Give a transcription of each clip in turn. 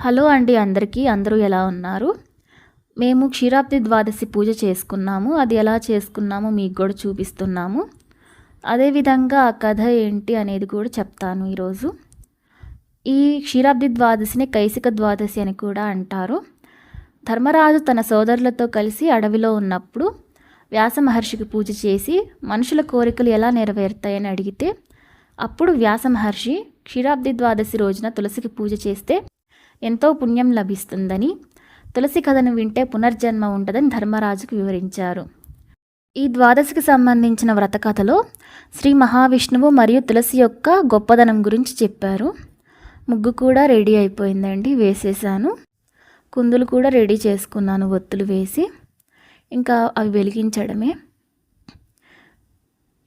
Hello అండి అందరికీ అందరూ ఎలా ఉన్నారు? మేము క్షీరాబ్ది ద్వాదశి పూజ చేసుకున్నాము. అది ఎలా చేసుకున్నామో మీకు కూడా చూపిస్తున్నాము. అదేవిధంగా ఆ కథ ఏంటి అనేది కూడా చెప్తాను ఈరోజు. ఈ క్షీరాబ్ది ద్వాదశిని కైసిక ద్వాదశి అని కూడా అంటారు. ధర్మరాజు తన సోదరులతో కలిసి అడవిలో ఉన్నప్పుడు వ్యాస మహర్షికి పూజ చేసి మనుషుల కోరికలు ఎలా నెరవేరుతాయని అడిగితే అప్పుడు వ్యాస మహర్షి క్షీరాబ్ది ద్వాదశి రోజున తులసికి పూజ చేస్తే ఎంతో పుణ్యం లభిస్తుందని తులసి కథను వింటే పునర్జన్మ ఉంటుందని ధర్మరాజుకు వివరించారు. ఈ ద్వాదశికి సంబంధించిన వ్రత కథలో శ్రీ మహావిష్ణువు మరియు తులసి యొక్క గొప్పదనం గురించి చెప్పారు. ముగ్గు కూడా రెడీ అయిపోయిందండి వేసేసాను. కుందులు కూడా రెడీ చేసుకున్నాను ఒత్తులు వేసి. ఇంకా అవి వెలిగించడమే.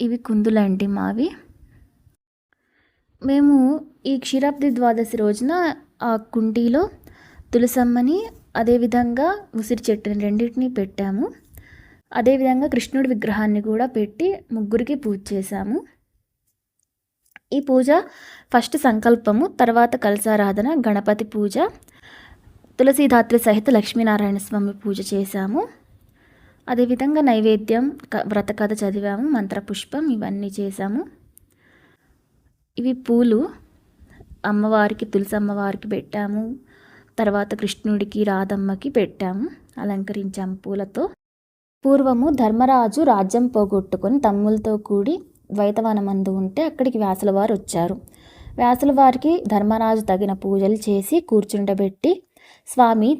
ఇవి కుందులండి మావి. మేము ఈ క్షీరాబ్ది ద్వాదశి రోజున ఆ కుండీలో తులసమ్మని అదేవిధంగా ఉసిరి చెట్టుని రెండింటిని పెట్టాము. అదేవిధంగా కృష్ణుడి విగ్రహాన్ని కూడా పెట్టి ముగ్గురికి పూజ చేశాము. ఈ పూజ ఫస్ట్ సంకల్పము తర్వాత కలసారాధన గణపతి పూజ తులసీధాత్రి సహిత లక్ష్మీనారాయణ స్వామి పూజ చేశాము. అదేవిధంగా నైవేద్యం క- వ్రత కథ చదివాము మంత్రపుష్పం ఇవన్నీ చేశాము. ఇవి పూలు అమ్మవారికి తులసి అమ్మవారికి పెట్టాము. తర్వాత కృష్ణుడికి రాధమ్మకి పెట్టాము. అలంకరించాము పూలతో. పూర్వము ధర్మరాజు రాజ్యం పోగొట్టుకొని తమ్ములతో కూడి ద్వైతవనమందు ఉంటే అక్కడికి వ్యాసుల వారు వచ్చారు. వ్యాసుల వారికి ధర్మరాజు తగిన పూజలు చేసి కూర్చుండబెట్టి స్వామి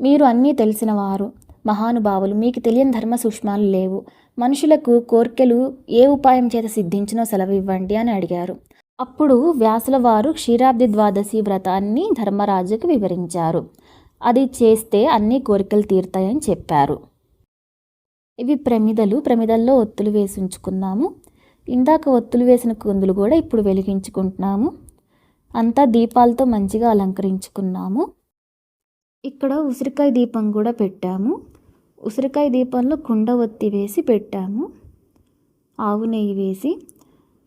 మీరు అన్నీ తెలిసిన వారు మహానుభావులు మీకు తెలియని ధర్మ సూక్ష్మాలు లేవు. మనుషులకు కోర్కెలు ఏ ఉపాయం చేత సిద్ధించినో సెలవు ఇవ్వండి అని అడిగారు. అప్పుడు వ్యాసుల వారు క్షీరాబ్ది ద్వాదశి వ్రతాన్ని ధర్మరాజుకు వివరించారు. అది చేస్తే అన్ని కోరికలు తీరుతాయని చెప్పారు. ఇవి ప్రమిదలు. ప్రమిదల్లో ఒత్తులు వేసి ఉంచుకున్నాము ఇందాక ఒత్తులు వేసిన కుందులు కూడా ఇప్పుడు వెలిగించుకుంటున్నాము. అంతా దీపాలతో మంచిగా అలంకరించుకున్నాము. ఇక్కడ ఉసిరికాయ దీపం కూడా పెట్టాము. ఉసిరికాయ దీపంలో కుండ ఒత్తి వేసి పెట్టాము. ఆవు నెయ్యి వేసి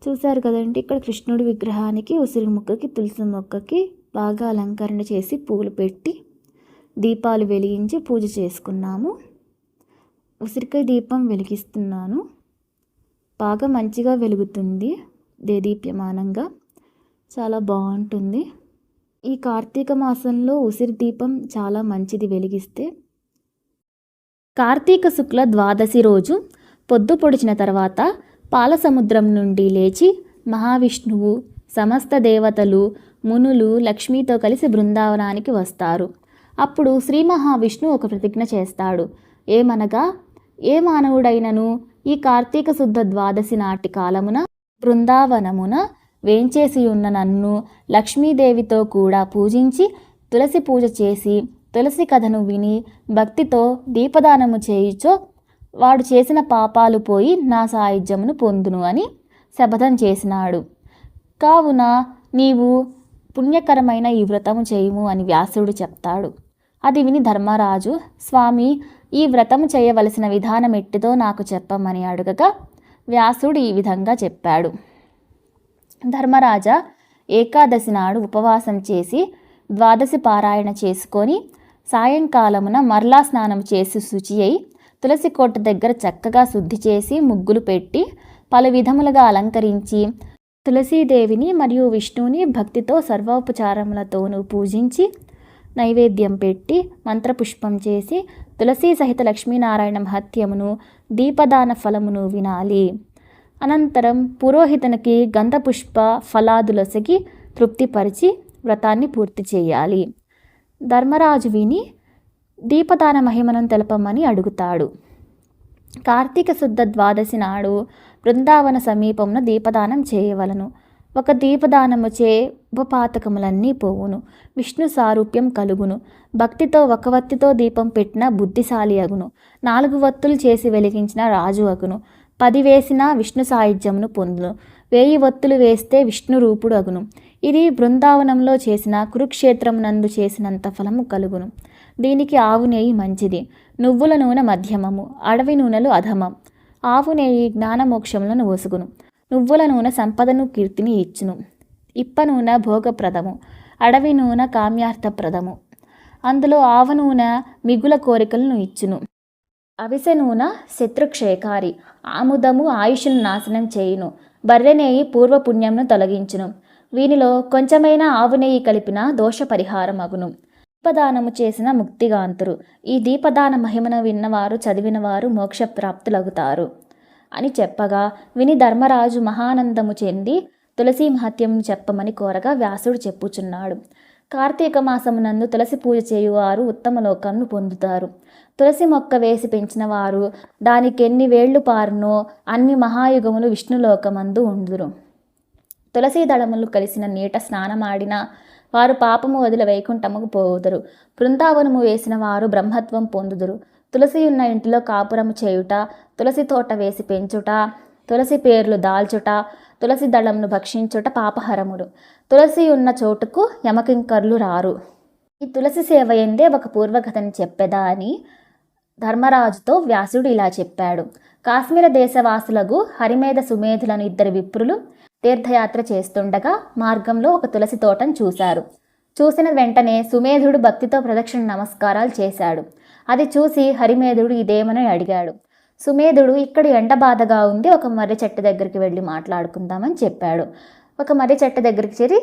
చూశారు కదండి ఇక్కడ కృష్ణుడి విగ్రహానికి ఉసిరి మొక్కకి తులసి మొక్కకి బాగా అలంకరణ చేసి పూలు పెట్టి దీపాలు వెలిగించి పూజ చేసుకున్నాము. ఉసిరికాయ దీపం వెలిగిస్తున్నాను. బాగా మంచిగా వెలుగుతుంది దేదీప్యమానంగా. చాలా బాగుంటుంది. ఈ కార్తీక మాసంలో ఉసిరి దీపం చాలా మంచిది వెలిగిస్తే. కార్తీక శుక్ల ద్వాదశి రోజు పొద్దు పొడిచిన తర్వాత పాలసముద్రం నుండి లేచి మహావిష్ణువు సమస్త దేవతలు మునులు లక్ష్మితో కలిసి బృందావనానికి వస్తారు. అప్పుడు శ్రీ మహావిష్ణువు ఒక ప్రతిజ్ఞ చేస్తాడు. ఏమనగా ఏ మానవుడైనను ఈ కార్తీక శుద్ధ ద్వాదశి నాటి కాలమున బృందావనమున వేంచేసి ఉన్న నన్ను లక్ష్మీదేవితో కూడా పూజించి తులసి పూజ చేసి తులసి కథను విని భక్తితో దీపదానము చేయుచో వాడు చేసిన పాపాలు పోయి నా సాయుధ్యమును పొందును అని శపథం చేసినాడు. కావున నీవు పుణ్యకరమైన ఈ వ్రతము చేయుము అని వ్యాసుడు చెప్తాడు. అది విని ధర్మరాజు స్వామి ఈ వ్రతము చేయవలసిన విధానం ఎట్టిదో నాకు చెప్పమని అడగగా వ్యాసుడు ఈ విధంగా చెప్పాడు. ధర్మరాజా ఏకాదశి నాడు ఉపవాసం చేసి ద్వాదశి పారాయణ చేసుకొని సాయంకాలమున మరలా స్నానం చేసి శుచి అయి తులసి కోట దగ్గర చక్కగా శుద్ధి చేసి ముగ్గులు పెట్టి పలు విధములుగా అలంకరించి తులసీదేవిని మరియు విష్ణువుని భక్తితో సర్వోపచారములతోనూ పూజించి నైవేద్యం పెట్టి మంత్రపుష్పం చేసి తులసీ సహిత లక్ష్మీనారాయణ మహత్యమును దీపదాన ఫలమును వినాలి. అనంతరం పురోహితునికి గంధపుష్ప ఫలాదులసకి తృప్తిపరిచి వ్రతాన్ని పూర్తి చేయాలి. ధర్మరాజు విని దీపదాన మహిమను తెలపమని అడుగుతాడు. కార్తీక శుద్ధ ద్వాదశి నాడు బృందావన సమీపమున దీపదానం చేయవలను. ఒక దీపదానము చే ఉపపాతకములన్నీ పోవును. విష్ణు సారూప్యం కలుగును. భక్తితో ఒక వత్తితో దీపం పెట్టిన బుద్ధిశాలి అగును. నాలుగు వత్తులు చేసి వెలిగించిన రాజు అగును. పది వేసిన విష్ణు సాయుధ్యమును పొందును. వేయి వత్తులు వేస్తే విష్ణు రూపుడు అగును. ఇది బృందావనంలో చేసిన కురుక్షేత్రమునందు చేసినంత ఫలము కలుగును. దీనికి ఆవు నెయ్యి మంచిది. నువ్వుల నూనె మధ్యమము అడవి నూనెలు అధమం. ఆవు నెయ్యి జ్ఞానమోక్షములను ఒసుగును. నువ్వుల నూనె సంపదను కీర్తిని ఇచ్చును. ఇప్ప నూనె భోగప్రదము అడవి నూనె కామ్యార్థప్రదము. అందులో ఆవ నూనె మిగుల కోరికలను ఇచ్చును. అవిసె నూనె శత్రుక్షేకారి ఆముదము ఆయుషును నాశనం చేయును. బర్రెనేయి పూర్వపుణ్యంను తొలగించును. వీనిలో కొంచెమైనా ఆవు నెయ్యి కలిపిన దోష పరిహారమగును దీపదానము చేసిన ముక్తిగాంతురు. ఈ దీపదాన మహిమను విన్నవారు చదివినవారు మోక్షప్రాప్తులగుతారు. అని చెప్పగా విని ధర్మరాజు మహానందము చెంది తులసి మహత్యం చెప్పమని కోరగా వ్యాసుడు చెప్పుచున్నాడు. కార్తీక మాసమునందు తులసి పూజ చేయువారు ఉత్తమ లోకంను పొందుతారు. తులసి మొక్క వేసి పెంచిన వారు దానికి ఎన్ని వేళ్ళు పారునో అన్ని మహాయుగములు విష్ణులోకమందు ఉందురు. తులసి దళములు కలిసిన నీట స్నానమాడిన వారు పాపము వదిలి వైకుంఠముకు పోదురు. బృందావనము వేసిన వారు బ్రహ్మత్వం పొందుదురు. తులసి ఉన్న ఇంటిలో కాపురము చేయుట తులసి తోట వేసి పెంచుట తులసి పేర్లు దాల్చుట తులసి దళంను భక్షించుట పాపహరముడు తులసి ఉన్న చోటుకు యమకింకర్లు రారు. ఈ తులసి సేవ ఎందే ఒక పూర్వకథని చెప్పెదా అని ధర్మరాజుతో వ్యాసుడు ఇలా చెప్పాడు. కాశ్మీర దేశవాసులకు హరిమేధ సుమేధులను ఇద్దరు విప్రులు తీర్థయాత్ర చేస్తుండగా మార్గంలో ఒక తులసి తోటను చూశారు. చూసిన వెంటనే సుమేధుడు భక్తితో ప్రదక్షిణ నమస్కారాలు చేశాడు. అది చూసి హరిమేధుడు ఇదేమని అడిగాడు. సుమేధుడు ఇక్కడ ఎండ బాధగా ఉంది ఒక మర్రి చెట్టు దగ్గరికి వెళ్ళి మాట్లాడుకుందామని చెప్పాడు. ఒక మర్రి చెట్టు దగ్గరికి చేరి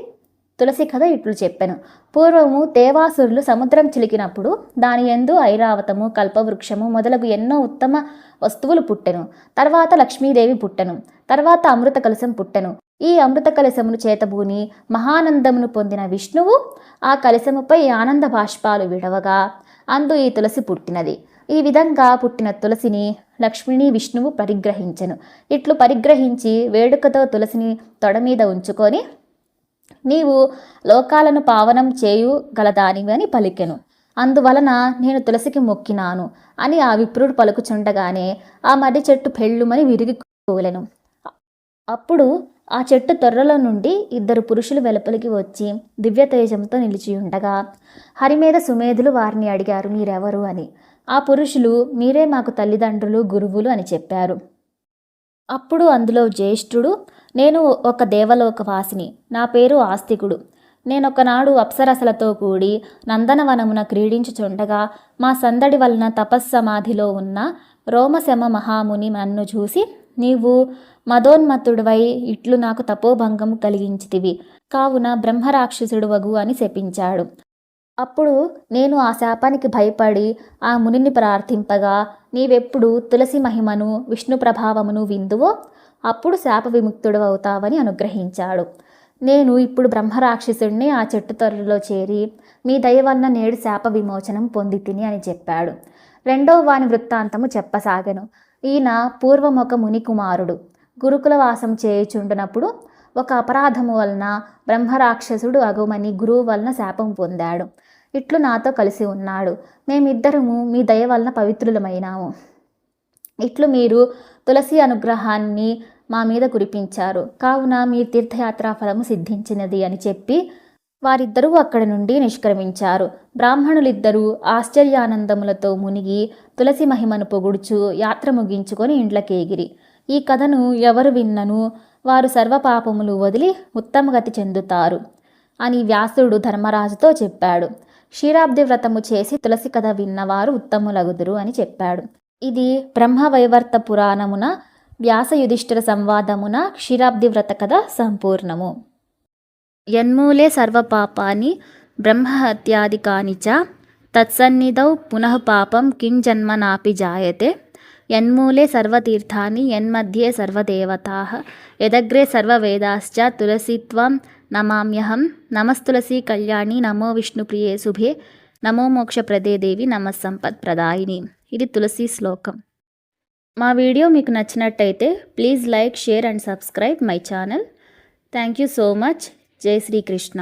తులసి కథ ఇట్లు చెప్పాను. పూర్వము దేవాసురులు సముద్రం చిలికినప్పుడు దాని ఎందు ఐరావతము కల్పవృక్షము మొదలగు ఎన్నో ఉత్తమ వస్తువులు పుట్టెను. తర్వాత లక్ష్మీదేవి పుట్టెను. తర్వాత అమృత కలశం పుట్టెను. ఈ అమృత కలశమును చేతబూని మహానందమును పొందిన విష్ణువు ఆ కలశముపై ఆనంద బాష్పాలు విడవగా అందు ఈ తులసి పుట్టినది. ఈ విధంగా పుట్టిన తులసిని లక్ష్మిని విష్ణువు పరిగ్రహించెను. ఇట్లు పరిగ్రహించి వేడుకతో తులసిని తొడ మీద ఉంచుకొని నీవు లోకాలను పావనం చేయు గలదానివి అని పలికెను. అందువలన నేను తులసికి మొక్కినాను అని ఆ విప్రుడు పలుకుచుండగానే ఆ మర్రి చెట్టు పెళ్ళుమని విరిగి కూలెను. అప్పుడు ఆ చెట్టు తొర్రలో నుండి ఇద్దరు పురుషులు వెలుపలికి వచ్చి దివ్య తేజంతో నిలిచి ఉండగా హరిమేధ సుమేధులు వారిని అడిగారు మీరెవరు? అని. ఆ పురుషులు మీరే మాకు తల్లిదండ్రులు గురువులు అని చెప్పారు. అప్పుడు అందులో జ్యేష్ఠుడు నేను ఒక దేవలోకవాసిని. నా పేరు ఆస్తికుడు. నేనొకనాడు అప్సరసలతో కూడి నందనవనమున క్రీడించుచుండగా మా సందడి వలన తపస్సమాధిలో ఉన్న రోమశమ మహాముని నన్ను చూసి నీవు మదోన్మత్తుడివై ఇట్లు నాకు తపోభంగము కలిగించితివి. కావున బ్రహ్మరాక్షసుడు వగు అని శపించాడు. అప్పుడు నేను ఆ శాపానికి భయపడి ఆ మునిని ప్రార్థింపగా నీవెప్పుడు తులసి మహిమను విష్ణు ప్రభావమును విందువో? అప్పుడు శాప విముక్తుడు అవుతావని అనుగ్రహించాడు. నేను ఇప్పుడు బ్రహ్మరాక్షసుడిని ఆ చెట్టు తొర్రలో చేరి మీ దయ వలన నేడు శాప విమోచనం పొంది తిని అని చెప్పాడు. రెండో వాని వృత్తాంతము చెప్పసాగను. ఈయన పూర్వం ఒక ముని కుమారుడు గురుకుల వాసం చేయుచుండునప్పుడు ఒక అపరాధము వలన బ్రహ్మరాక్షసుడు అగుమని గురువు వలన శాపం పొందాడు. ఇట్లు నాతో కలిసి ఉన్నాడు. మేమిద్దరము మీ దయ వలన పవిత్రులమైనాము. ఇట్లు మీరు తులసి అనుగ్రహాన్ని మా మీద కురిపించారు. కావున మీ తీర్థయాత్రా ఫలము సిద్ధించినది అని చెప్పి వారిద్దరూ అక్కడి నుండి నిష్క్రమించారు. బ్రాహ్మణులిద్దరూ ఆశ్చర్యానందములతో మునిగి తులసి మహిమను పొగుడుచు యాత్ర ముగించుకొని ఇండ్లకేగిరి. ఈ కథను ఎవరు విన్నను వారు సర్వపాపములు వదిలి ఉత్తమగతి చెందుతారు అని వ్యాసుడు ధర్మరాజుతో చెప్పాడు. క్షీరాబ్ది వ్రతము చేసి తులసి కథ విన్నవారు ఉత్తములగుదురు అని చెప్పాడు. ఇది బ్రహ్మవైవర్త పురాణమున వ్యాస యుధిష్ఠిర సంవాదమున క్షీరాబ్ది వ్రత కథ సంపూర్ణము. యన్మూలే సర్వపాపాని బ్రహ్మహత్యాదికాని చ తత్సన్నిధౌ పునః పాపం కిం జన్మ నాపి జాయతే. యన్మూలే సర్వతీర్థాని యన్మధ్యే సర్వదేవతా. యదగ్రే సర్వవేదాశ్చ తులసిత్వం నమామ్యహం. నమస్తులసి కళ్యాణి నమో విష్ణుప్రియే శుభే. నమో మోక్ష ప్రదేదేవి దేవి సంపత్ ప్రదాయిని. ఇది తులసి శ్లోకం. మా వీడియో మీకు నచ్చినట్టయితే please like share and subscribe my channel. Thank you so much. జై శ్రీకృష్ణ